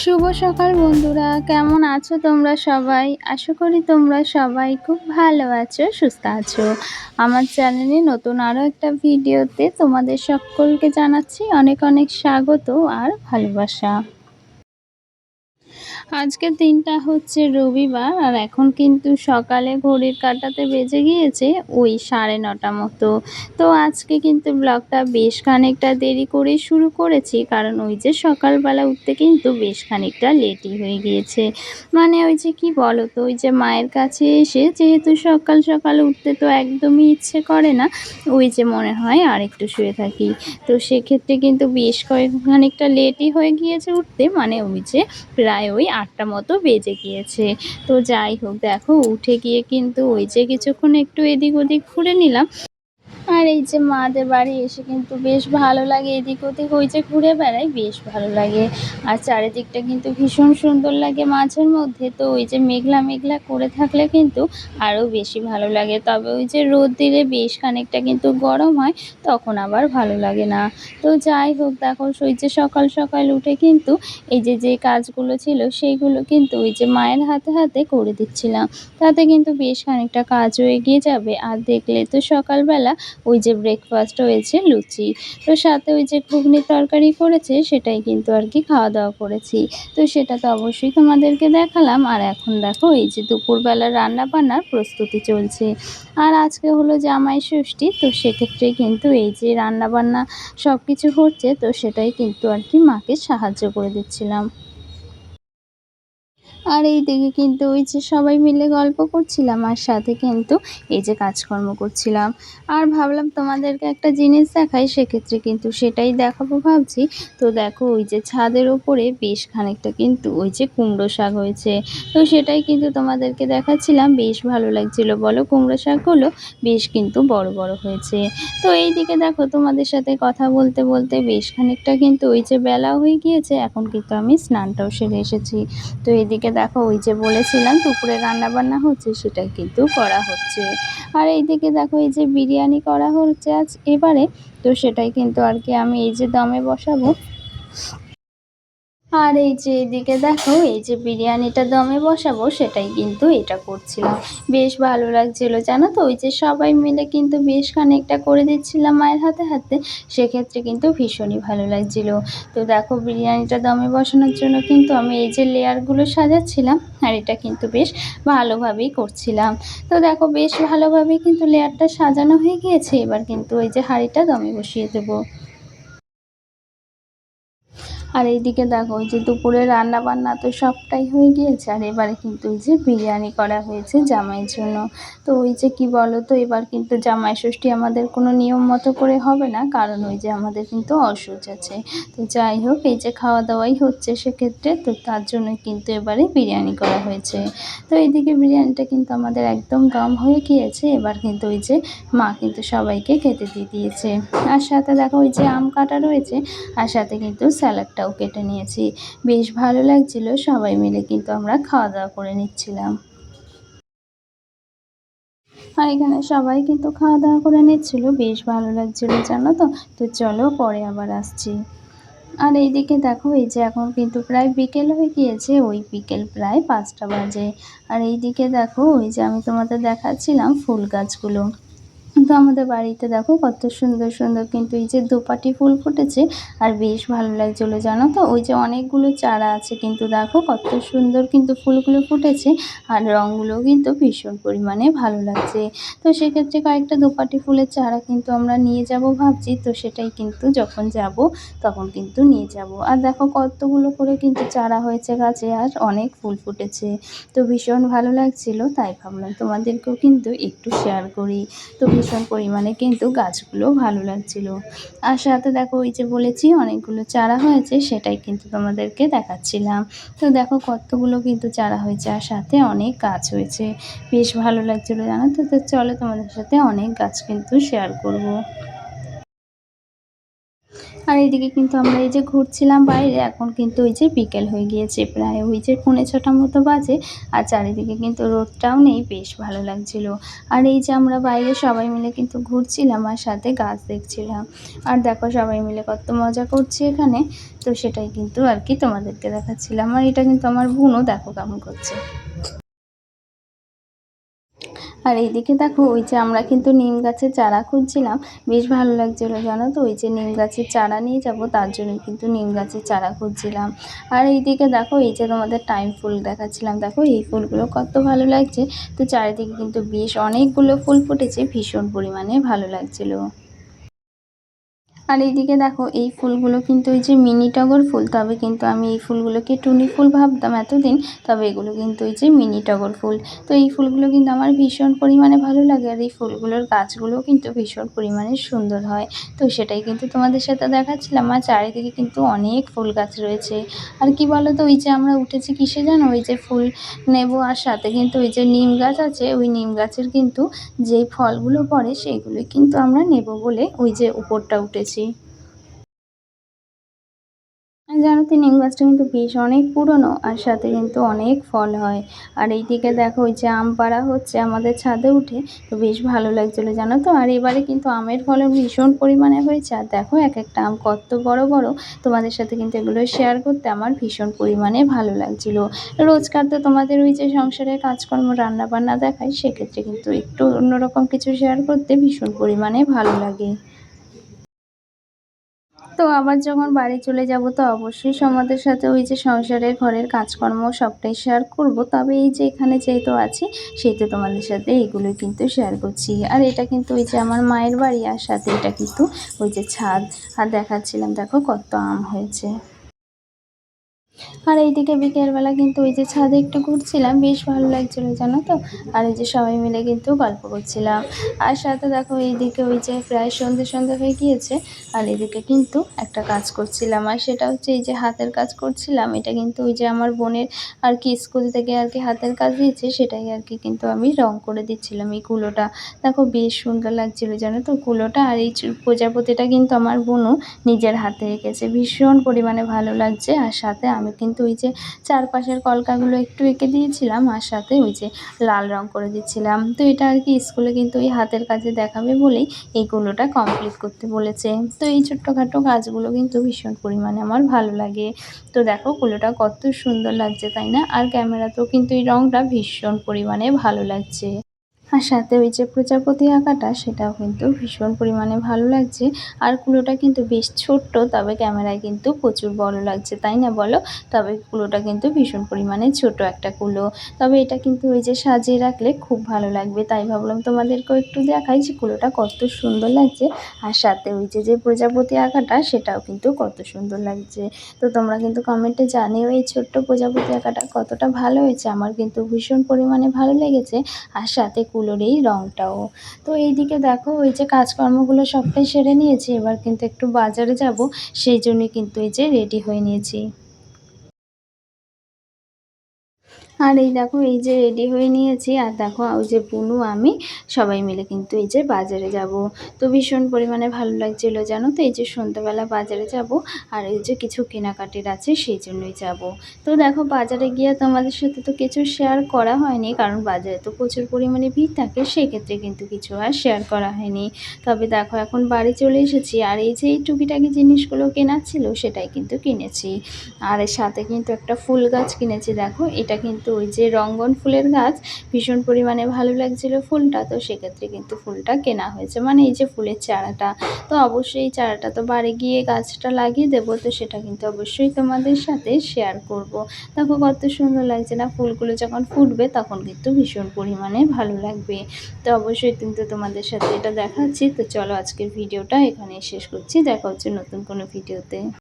শুভ সকাল বন্ধুরা, কেমন আছো তোমরা সবাই? আশা করি তোমরা সবাই খুব ভালো আছো, সুস্থ আছো। আমার চ্যানেলে নতুন আরও একটা ভিডিওতে তোমাদের সকলকে জানাচ্ছি অনেক অনেক স্বাগত আর ভালোবাসা। আজকের দিনটা হচ্ছে রবিবার আর এখন কিন্তু সকালে ঘড়ির কাটাতে বেজে গিয়েছে ওই সাড়ে নটা মতো। তো আজকে কিন্তু ব্লগটা বেশ খানিকটা দেরি করে শুরু করেছি, কারণ ওই যে সকালবেলা উঠতে কিন্তু বেশ খানিকটা লেটই হয়ে গিয়েছে। মানে ওই যে কি বলো তো ওই যে মায়ের কাছে এসে যেহেতু সকাল সকাল উঠতে তো একদমই ইচ্ছে করে না, ওই যে মনে হয় আর একটু শুয়ে থাকি। তো সেক্ষেত্রে কিন্তু বেশ কয়েক খানিকটা লেটই হয়ে গিয়েছে উঠতে মানে ওই যে প্রায় ওই আটটা মতো বেজে গিয়েছে। তো যাই হোক, দেখো, উঠে গিয়ে কিন্তু ওই যে কিছুক্ষণ একটু এদিক ওদিক ঘুরে নিলাম। আর এই যে মাদের বাড়ি এসে কিন্তু বেশ ভালো লাগে। এদিক ওদিক ওই যে ঘুরে বেড়াই বেশ ভালো লাগে। আর চারিদিকটা কিন্তু ভীষণ সুন্দর লাগে মাঝের মধ্যে। তো ওই যে মেঘলা মেঘলা করে থাকলে কিন্তু আরও বেশি ভালো লাগে। তবে ওই যে রোদ দিলে বেশ খানিকটা কিন্তু গরম হয়, তখন আবার ভালো লাগে না। তো যাই হোক, দেখো ওই যে সকাল সকাল উঠে কিন্তু এই যে যে কাজগুলো ছিল সেইগুলো কিন্তু ওই যে মায়ের হাতে হাতে করে দিচ্ছিলাম। তাতে কিন্তু বেশ খানিকটা কাজও এগিয়ে যাবে। আর দেখলে তো সকালবেলা ওই যে ব্রেকফাস্ট হয়েছে, লুচি। তো সাথে ওই যে ঘুগনি তরকারি করেছে, সেটাই কিন্তু আর কি খাওয়া দাওয়া করেছি। তো সেটা তো অবশ্যই তোমাদেরকে দেখালাম। আর এখন দেখো, এই যে দুপুরবেলা রান্না বান্নার প্রস্তুতি চলছে। আর আজকে হলো জামাই ষষ্ঠী, তো সেক্ষেত্রে কিন্তু এই যে রান্না বান্না সব কিছু হচ্ছে, তো সেটাই কিন্তু আর কি মাকে সাহায্য করে দিচ্ছিলাম। আর এই দিকে কিন্তু ওই যে সবাই মিলে গল্প করছিলাম আর সাথে কিন্তু এই যে কাজকর্ম করছিলাম। আর ভাবলাম তোমাদেরকে একটা জিনিস দেখাই, সেক্ষেত্রে কিন্তু সেটাই দেখাবো ভাবছি। তো দেখো ওই যে ছাদের ওপরে বেশ খানিকটা কিন্তু ওই যে কুমড়ো শাক হয়েছে। তো সেটাই কিন্তু তোমাদেরকে দেখাচ্ছিলাম, বেশ ভালো লাগছিল। বলো কুমড়ো শাকগুলো বেশ কিন্তু বড় বড় হয়েছে। তো এই দিকে দেখো তোমাদের সাথে কথা বলতে বলতে বেশ খানিকটা কিন্তু ওই যে বেলা হয়ে গিয়েছে, এখন কিন্তু আমি স্নানটাও সেরে এসেছি। তো এদিকে দেখো, ওই যে বলেছিলাম, দুপুরে রান্না বান্না হচ্ছে, সেটা কিন্তু করা হচ্ছে। আর এইদিকে দেখো, এই যে বিরিয়ানি করা হচ্ছে আজ এবারে, তো সেটাই কিন্তু আর কি আমি এই যে দমে বসাবো। আর এই যে এদিকে দেখো, এই যে বিরিয়ানিটা দমে বসাবো, সেটাই কিন্তু এটা করছিলাম। বেশ ভালো লাগছিল, জানো তো? ওই যে সবাই মিলে কিন্তু বেশ খানিকটা করে দিচ্ছিলাম মায়ের হাতে হাতে, সেক্ষেত্রে কিন্তু ভীষণই ভালো লাগছিল। তো দেখো, বিরিয়ানিটা দমে বসানোর জন্য কিন্তু আমি এই যে লেয়ারগুলো সাজাচ্ছিলাম, আর এটা কিন্তু বেশ ভালোভাবেই করছিলাম। তো দেখো, বেশ ভালোভাবেই কিন্তু লেয়ারটা সাজানো হয়ে গিয়েছে, এবার কিন্তু ওই যে হাঁড়িটা দমে বসিয়ে দেবো। আর এইদিকে দেখো যে দুপুরে রান্না বান্না তো সবটাই হয়ে গিয়েছে, আর এবারে কিন্তু ওই যে বিরিয়ানি করা হয়েছে জামাইয়ের জন্য। তো ওই যে কি বলো তো, এবার কিন্তু জামাই ষষ্ঠী আমাদের কোনো নিয়ম মতো করে হবে না, কারণ ওই যে আমাদের কিন্তু অসুচ আছে। তো যাই হোক, এই যে খাওয়া দাওয়াই হচ্ছে সেক্ষেত্রে, তো তার জন্য কিন্তু এবারে বিরিয়ানি করা হয়েছে। তো এইদিকে বিরিয়ানিটা কিন্তু আমাদের একদম দম হয়ে গিয়েছে, এবার কিন্তু ওই যে মা কিন্তু সবাইকে খেতে দিয়ে দিয়েছে। আর সাথে দেখো ওই যে আম কাটা রয়েছে, আর সাথে কিন্তু স্যালাডটা মাছটাও কেটে নিয়েছি। বেশ ভালো লাগছিল, সবাই মিলে কিন্তু আমরা খাওয়া দাওয়া করে নিচ্ছিলাম। আর এখানে সবাই কিন্তু খাওয়া দাওয়া করে নিচ্ছিল, বেশ ভালো লাগছিল, জানো তো? তো চলো পরে আবার আসছি। আর এইদিকে দেখো, এই যে এখন কিন্তু প্রায় বিকেল হয়ে গিয়েছে, ওই বিকেল প্রায় পাঁচটা বাজে। আর এইদিকে দেখো, ওই যে আমি তোমাদের দেখাচ্ছিলাম ফুল গাছগুলো। তো আমাদের বাড়িতে দেখো কত সুন্দর সুন্দর কিন্তু এই যে দোপাটি ফুল ফুটেছে আর বেশ ভালো লাগছিল, জানো তো? ওই যে অনেকগুলো চারা আছে কিন্তু দেখো কত সুন্দর কিন্তু ফুলগুলো ফুটেছে আর রঙগুলো কিন্তু ভীষণ পরিমাণে ভালো লাগছে। তো সেক্ষেত্রে কয়েকটা দোপাটি ফুলের চারা কিন্তু আমরা নিয়ে যাব ভাবছি, তো সেটাই কিন্তু যখন যাব তখন কিন্তু নিয়ে যাব। আর দেখো কতগুলো করে কিন্তু চারা হয়েছে গাছে আর অনেক ফুল ফুটেছে। তো ভীষণ ভালো লাগছিল, তাই ভাবলাম তোমাদেরকেও কিন্তু একটু শেয়ার করি। তো ভীষণ পরিমাণে কিন্তু গাছগুলো ভালো লাগছিল। আর সাথে দেখো ওই যে বলেছি, অনেকগুলো চারা হয়েছে, সেটাই কিন্তু তোমাদেরকে দেখাচ্ছিলাম। তো দেখো কতগুলো কিন্তু চারা হয়েছে, আর সাথে অনেক গাছ হয়েছে। বেশ ভালো লাগছিল জানো তো? তো চলো তোমাদের সাথে অনেক গাছ কিন্তু শেয়ার করব। আর এইদিকে কিন্তু আমরা এই যে ঘুরছিলাম বাইরে, এখন কিন্তু ওই যে বিকেল হয়ে গিয়েছে, প্রায় ওই যে পৌনে ছটা মতো বাজে আর চারিদিকে কিন্তু রোদটাও নেই, বেশ ভালো লাগছিল। আর এই যে আমরা বাইরে সবাই মিলে কিন্তু ঘুরছিলাম আর সাথে গাছ দেখছিলাম। আর দেখো সবাই মিলে কত মজা করছি এখানে, তো সেটাই কিন্তু আর কি তোমাদেরকে দেখাচ্ছিলাম। আর এটা কিন্তু আমার বোনও দেখো কেমন করছে। আর এইদিকে দেখো, ওই যে আমরা কিন্তু নিম গাছের চারা খুঁজছিলাম। বেশ ভালো লাগছিল, জানো তো? ওই যে নিম গাছের চারা নিয়ে যাব, তার জন্য কিন্তু নিম গাছের চারা খুঁজছিলাম। আর এইদিকে দেখো, এই যে তোমাদের টাইম ফুল দেখাচ্ছিলাম। দেখো, এই ফুলগুলো কত ভালো লাগছে। তো চারিদিকে কিন্তু বেশ অনেকগুলো ফুল ফুটেছে, ভীষণ পরিমাণে ভালো লাগছিল। আর এইদিকে দেখো, এই ফুলগুলো কিন্তু ওই যে মিনি টগর ফুল, তবে কিন্তু আমি এই ফুলগুলোকে টুনি ফুল ভাবতাম এতদিন, তবে এগুলো কিন্তু ওই যে মিনি টগর ফুল। তো এই ফুলগুলো কিন্তু আমার ভীষণ পরিমাণে ভালো লাগে, আর এই ফুলগুলোর গাছগুলোও কিন্তু ভীষণ পরিমাণে সুন্দর হয়। তো সেটাই কিন্তু তোমাদের সাথে দেখাচ্ছিলাম, আর চারিদিকে কিন্তু অনেক ফুল গাছ রয়েছে। আর কি বলো তো ওই যে আমরা উঠেছি কিসে জানো? ওই যে ফুল নেব আর সাথে কিন্তু ওই যে নিম গাছ আছে, ওই নিম গাছের কিন্তু যেই ফলগুলো পড়ে সেইগুলো কিন্তু আমরা নেব বলে ওই যে উপরটা উঠেছি। জানো তো, নিম গাছটা কিন্তু বেশ অনেক পুরনো আর সাথে কিন্তু অনেক ফল হয়। আর এইদিকে দেখো, ওই যে আম পাড়া হচ্ছে আমাদের ছাদে উঠে, তো বেশ ভালো লাগছিল জানো তো। আর এবারে কিন্তু আমের ফলন ভীষণ পরিমাণে হয়েছে। আর দেখো, এক একটা আম কত বড় বড়। তোমাদের সাথে কিন্তু এগুলো শেয়ার করতে আমার ভীষণ পরিমাণে ভালো লাগছিল। রোজকার তো তোমাদের ওই যে সংসারের কাজকর্ম রান্না বান্না দেখায়, সেক্ষেত্রে কিন্তু একটু অন্যরকম কিছু শেয়ার করতে ভীষণ পরিমাণে ভালো লাগে। তো আবার যখন বাড়ি চলে যাব তো অবশ্যই সমাদের সাথে ওই যে সংসারের ঘরের কাজকর্ম সবটাই শেয়ার করব। তবে এই যে এখানে যেহেতু আছি, সেহেতু তোমাদের সাথে এইগুলো কিন্তু শেয়ার করছি। আর এটা কিন্তু ওই যে আমার মায়ের বাড়ি, আর সাথে এটা কিন্তু ওই যে ছাদ। আর দেখাচ্ছিলাম, দেখো কত আম হয়েছে। আর এইদিকে বিকেলবেলা কিন্তু ওই যে ছাদে একটু ঘুরছিলাম, বেশ ভালো লাগছিল, জানো তো? আর এই যে সবাই মিলে কিন্তু গল্প করছিলাম। আর সাথে দেখো এইদিকে ওই যে প্রায় সন্ধে সন্ধে হয়ে গিয়েছে, আর এদিকে কিন্তু একটা কাজ করছিলাম। আর সেটা হচ্ছে এই যে হাতের কাজ করছিলাম, এটা কিন্তু ওই যে আমার বোনের আর কি স্কুল থেকে আর কি হাতের কাজ দিয়েছে, সেটাই আর কি কিন্তু আমি রং করে দিচ্ছিলাম এই কুলোটা। দেখো বেশ সুন্দর লাগছিল, জানো তো কুলোটা। আর এই প্রজাপতিটা কিন্তু আমার বোনও নিজের হাতে রেখেছে ভীষণ পরিমাণে ভালো লাগছে। আর সাথে আমি কিন্তু ওই যে চারপাশের কলকাগুলো একটু এঁকে দিয়েছিলাম আর সাথে ওই যে লাল রং করে দিচ্ছিলাম। তো এটা আর কি স্কুলে কিন্তু ওই হাতের কাজে দেখাবে বলেই এইগুলোটা কমপ্লিট করতে বলেছে। তো এই ছোট্টখাটো কাজগুলো কিন্তু ভীষণ পরিমাণে আমার ভালো লাগে। তো দেখো কুলোটা কত সুন্দর লাগছে, তাই না? আর ক্যামেরাতেও কিন্তু এই রঙটা ভীষণ পরিমাণে ভালো লাগছে। আর সাথে ওই যে প্রজাপতি আঁকাটা, সেটাও কিন্তু ভীষণ পরিমাণে ভালো লাগছে। আর কুলোটা কিন্তু বেশ ছোট্ট, তবে ক্যামেরায় কিন্তু প্রচুর বড় লাগছে, তাই না বলো? তবে কুলোটা কিন্তু ভীষণ পরিমাণে ছোট একটা কুলো। তবে এটা কিন্তু ওই যে সাজিয়ে রাখলে খুব ভালো লাগবে। তাই ভাবলাম তোমাদেরকেও একটু দেখাই যে কুলোটা কত সুন্দর লাগছে। আর সাথে ওই যে যে প্রজাপতি আঁকাটা, সেটাও কিন্তু কত সুন্দর লাগছে। তো তোমরা কিন্তু কমেন্টে জানিও এই ছোট্ট প্রজাপতি আঁকাটা কতটা ভালো হয়েছে। আমার কিন্তু ভীষণ পরিমাণে ভালো লেগেছে। আর সাথে কুলোর এই রঙটাও তো এইদিকে দেখো, ওই যে কাজকর্মগুলো সবটাই সেরে নিয়েছি, এবার কিন্তু একটু বাজারে যাব, সেই জন্যই কিন্তু এই যে রেডি হয়ে নিয়েছি। আর এই দেখো, এই যে রেডি হয়ে নিয়েছি। আর দেখো, ওই যে বুনু, আমি সবাই মিলে কিন্তু এই যে বাজারে যাব। তো ভীষণ পরিমাণে ভালো লাগছিল, জানো তো? এই যে সন্ধ্যাবেলা বাজারে যাব আর এই যে কিছু কেনাকাটির আছে, সেই জন্যই যাব। তো দেখো, বাজারে গিয়ে তোমাদের সাথে তো কিছু শেয়ার করা হয়নি, কারণ বাজারে তো প্রচুর পরিমাণে ভিড় থাকে, সেক্ষেত্রে কিন্তু কিছু আর শেয়ার করা হয়নি। তবে দেখো, এখন বাড়ি চলে এসেছি আর এই যে এই টুকিটাকি জিনিসগুলো কেনার ছিল, সেটাই কিন্তু কিনেছি। আর এর সাথে কিন্তু একটা ফুল গাছ কিনেছি, দেখো। এটা কিন্তু ওই যে রঙ্গন ফুলের গাছ ভীষণ পরিমাণে ভালো লাগছিল ফুলটা, তো সেক্ষেত্রে কিন্তু ফুলটা কেনা হয়েছে। মানে এই যে ফুলের চারাটা, তো অবশ্যই চারাটা তো বাড়ি গিয়ে গাছটা লাগিয়ে দেবো, তো সেটা কিন্তু অবশ্যই তোমাদের সাথে শেয়ার করব। দেখো কত সুন্দর লাগছে না, ফুলগুলো যখন ফুটবে তখন কিন্তু ভীষণ পরিমাণে ভালো লাগবে। তো অবশ্যই কিন্তু তোমাদের সাথে এটা দেখাচ্ছি। তো চলো আজকের ভিডিওটা এখানে শেষ করছি। দেখা হচ্ছে নতুন কোনো ভিডিওতে।